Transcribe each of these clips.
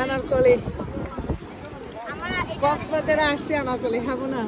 আনারকলি। কক্সবাজারে আসছি আনারকলি খাব না?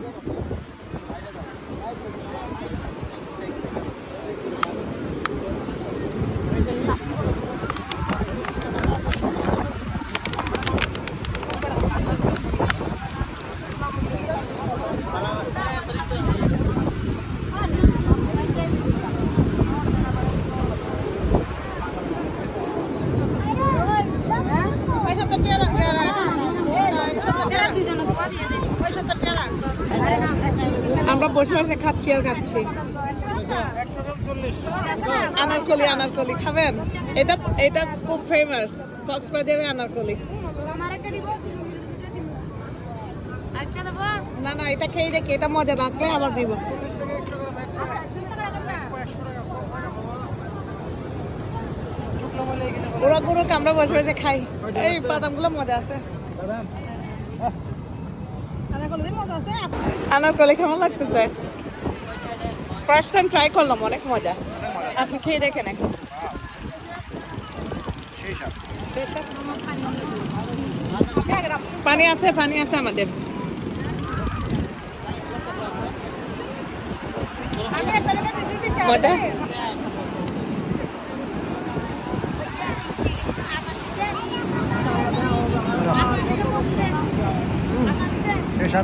আমরা বসে বসে খাচ্ছি আর খাচ্ছি। আনারকলি আনারকলি খাবেন? এটা এটা খুব ফেমাস কক্সবাজারে আনারকলি। না না এটা খেয়ে দেখি এটা মজা লাগলে আবার দিব। ওরা গরুকে আমরা বসে বসে খাই। এই বাদামগুলো মজা আছে। মজা আছে? আনারকলি কেমন লাগতেছে? ফার্স্ট টাইম ট্রাই করলাম, অনেক মজা। আপনি খেয়ে দেখেন এখন। পানি আছে পানি আছে আমাদের। মজা? শেষ